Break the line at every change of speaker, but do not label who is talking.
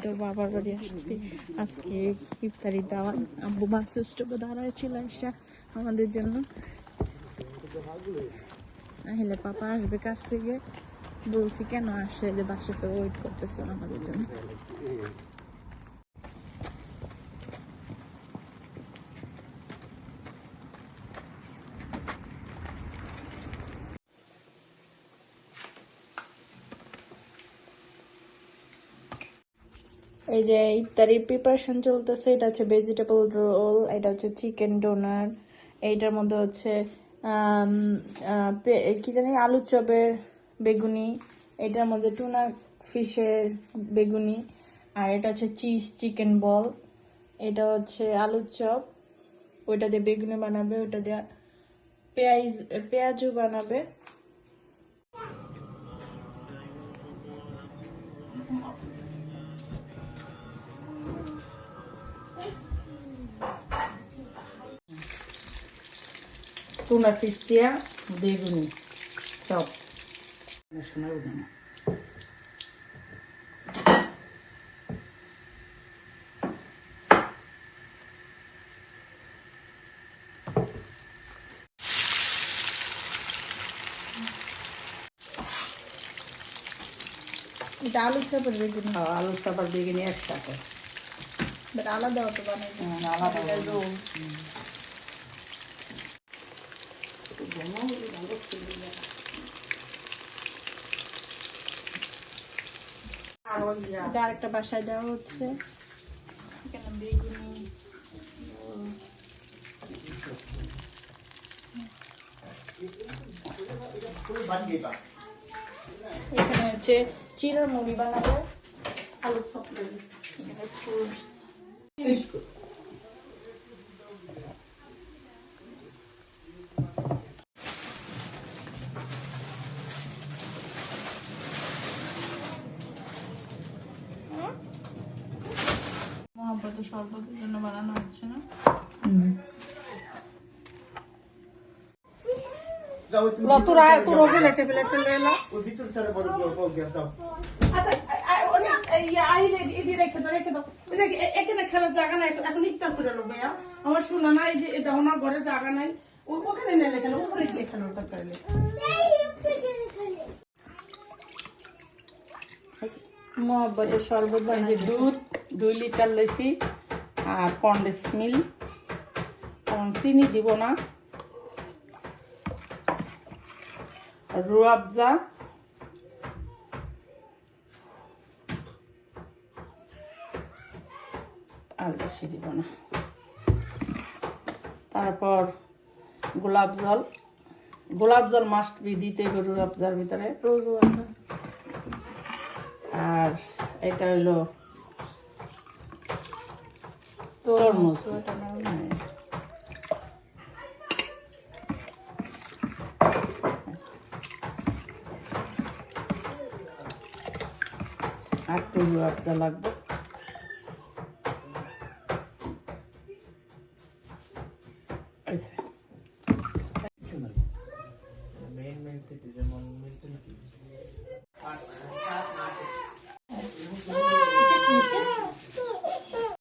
তো বাবার বাড়ি আসছি। আজকে ইফতারি দাওয়াত। আব্বু মা সুষ্ঠু দাঁড়ায় এসে আমাদের জন্য। আহিলে পাপা আসবে কাছ থেকে। বলছি, কেন আসে? যে বাসাতে ওয়েট করতেছিল আমাদের জন্য। এই যে ইফতারি প্রিপারেশন চলতেছে, এটা হচ্ছে ভেজিটেবল রোল এটা হচ্ছে চিকেন ডোনার এইটার মধ্যে হচ্ছে কি জানি, আলু চপের বেগুনি, এটার মধ্যে টুনা ফিশের বেগুনি, আর এটা হচ্ছে চিজ চিকেন বল এটা হচ্ছে আলুর চপ, ওইটা দিয়ে বেগুনি বানাবে, ওইটা দিয়ে পেঁয়াজ, পেঁয়াজও বানাবে।
টুনা দিয়া বেগুনি চপ শোনাবো না
এটা আলুর চপের বেগুনি
আলু চাপার বেগুনি একসাথে।
আলাদা হতে বানাই।
হুম, আলাদা
এটা রোল এটা আরেকটা বাসায় দেওয়া হচ্ছে। এখানে বেগুনি এখানে হচ্ছে চিরা মুড়ি বানাবে। মহাব্বত শরবতের জন্য বানানো হচ্ছে না।
তোরা তোর ওখানে টেবিলে টেবিলে এলা
আচ্ছা, আ- আ- ওই- এই আইলে এদি রেখে দাও, রেখে দাও। ওই যে এখানে খেলার জায়গা নাই, এখন- এখন ইফতার করে নেব, ভাইয়া। আমার শোনা নাই যে এটা ওনার ঘরে জায়গা নাই। ও- ওখানে নেলে কেন উপরে গিয়ে খেলো
শরবত বানিয়ে দুধ। দুই লিটার লইছি আর কন্ডেন্স মিল্ক এখন চিনি দিব না। রুয়াবজা আর বেশি দিব না। তারপর গোলাপ জল। গোলাপ জল মাস্ট বি দিতে হবে রুয়াবজার ভিতরে। আর এটা হইল তরমুজ হ্যাঁ। আর একটু রুয়াবজা লাগবে এই যে।
মেইন মেইন সিটি যেমন মিল্টন কিস